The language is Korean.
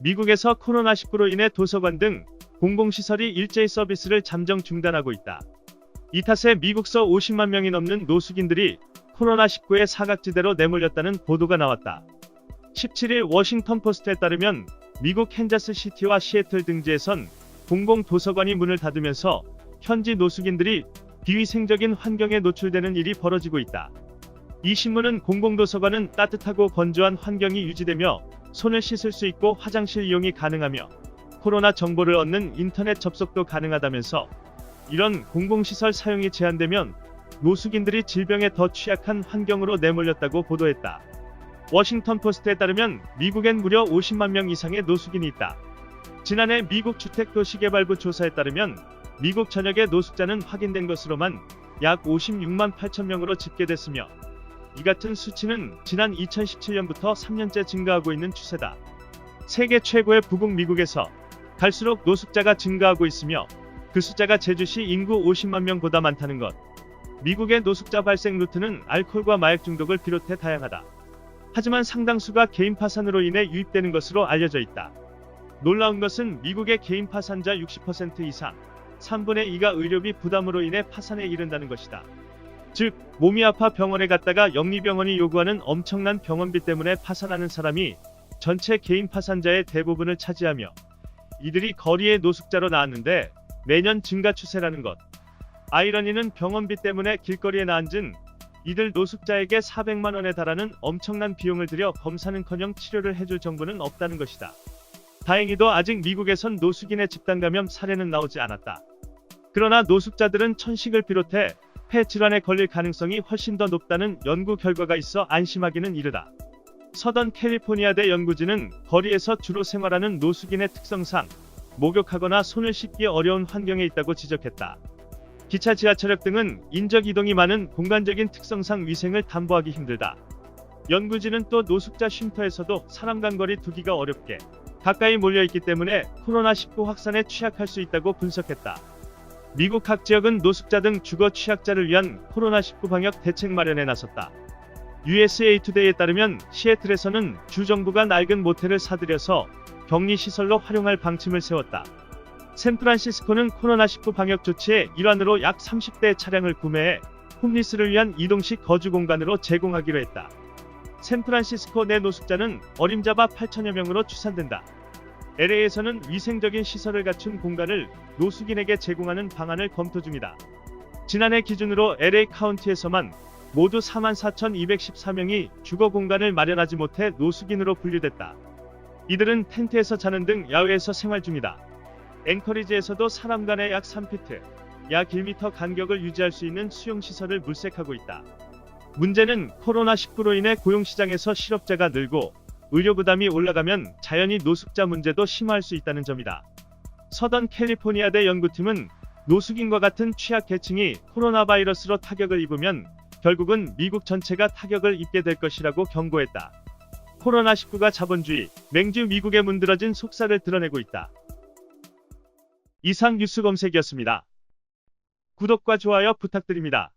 미국에서 코로나19로 인해 도서관 등 공공시설이 일제히 서비스를 잠정 중단하고 있다. 이 탓에 미국서 50만 명이 넘는 노숙인들이 코로나19의 사각지대로 내몰렸다는 보도가 나왔다. 17일 워싱턴 포스트에 따르면 미국 캔자스 시티와 시애틀 등지에선 공공 도서관이 문을 닫으면서 현지 노숙인들이 비위생적인 환경에 노출되는 일이 벌어지고 있다. 이 신문은 공공도서관은 따뜻하고 건조한 환경이 유지되며 손을 씻을 수 있고 화장실 이용이 가능하며 코로나 정보를 얻는 인터넷 접속도 가능하다면서 이런 공공시설 사용이 제한되면 노숙인들이 질병에 더 취약한 환경으로 내몰렸다고 보도했다. 워싱턴 포스트에 따르면 미국엔 무려 50만 명 이상의 노숙인이 있다. 지난해 미국 주택도시개발부 조사에 따르면 미국 전역의 노숙자는 확인된 것으로만 약 56만 8천 명으로 집계됐으며 이 같은 수치는 지난 2017년부터 3년째 증가하고 있는 추세다. 세계 최고의 부국 미국에서 갈수록 노숙자가 증가하고 있으며 그 숫자가 제주시 인구 50만 명보다 많다는 것. 미국의 노숙자 발생 루트는 알코올과 마약 중독을 비롯해 다양하다. 하지만 상당수가 개인 파산으로 인해 유입되는 것으로 알려져 있다. 놀라운 것은 미국의 개인 파산자 60% 이상, 3분의 2가 의료비 부담으로 인해 파산에 이른다는 것이다. 즉, 몸이 아파 병원에 갔다가 영리병원이 요구하는 엄청난 병원비 때문에 파산하는 사람이 전체 개인 파산자의 대부분을 차지하며 이들이 거리의 노숙자로 나왔는데 매년 증가 추세라는 것. 아이러니는 병원비 때문에 길거리에 나앉은 이들 노숙자에게 400만 원에 달하는 엄청난 비용을 들여 검사는커녕 치료를 해줄 정부는 없다는 것이다. 다행히도 아직 미국에선 노숙인의 집단 감염 사례는 나오지 않았다. 그러나 노숙자들은 천식을 비롯해 폐 질환에 걸릴 가능성이 훨씬 더 높다는 연구 결과가 있어 안심하기는 이르다. 서던 캘리포니아대 연구진은 거리에서 주로 생활하는 노숙인의 특성상 목욕하거나 손을 씻기 어려운 환경에 있다고 지적했다. 기차 지하철역 등은 인적 이동이 많은 공간적인 특성상 위생을 담보하기 힘들다. 연구진은 또 노숙자 쉼터에서도 사람 간 거리 두기가 어렵게 가까이 몰려 있기 때문에 코로나19 확산에 취약할 수 있다고 분석했다. 미국 각 지역은 노숙자 등 주거 취약자를 위한 코로나19 방역 대책 마련에 나섰다. USA 투데이에 따르면 시애틀에서는 주 정부가 낡은 모텔을 사들여서 격리 시설로 활용할 방침을 세웠다. 샌프란시스코는 코로나19 방역 조치의 일환으로 약 30대 차량을 구매해 홈리스를 위한 이동식 거주 공간으로 제공하기로 했다. 샌프란시스코 내 노숙자는 어림잡아 8천여 명으로 추산된다. LA에서는 위생적인 시설을 갖춘 공간을 노숙인에게 제공하는 방안을 검토 중이다. 지난해 기준으로 LA 카운티에서만 모두 44,214명이 주거 공간을 마련하지 못해 노숙인으로 분류됐다. 이들은 텐트에서 자는 등 야외에서 생활 중이다. 앵커리지에서도 사람 간의 약 3피트, 약 1m 간격을 유지할 수 있는 수용시설을 물색하고 있다. 문제는 코로나19로 인해 고용시장에서 실업자가 늘고 의료 부담이 올라가면 자연히 노숙자 문제도 심화할 수 있다는 점이다. 서던 캘리포니아대 연구팀은 노숙인과 같은 취약 계층이 코로나 바이러스로 타격을 입으면 결국은 미국 전체가 타격을 입게 될 것이라고 경고했다. 코로나19가 자본주의, 맹주 미국에 문드러진 속살을 드러내고 있다. 이상 뉴스 검색이었습니다. 구독과 좋아요 부탁드립니다.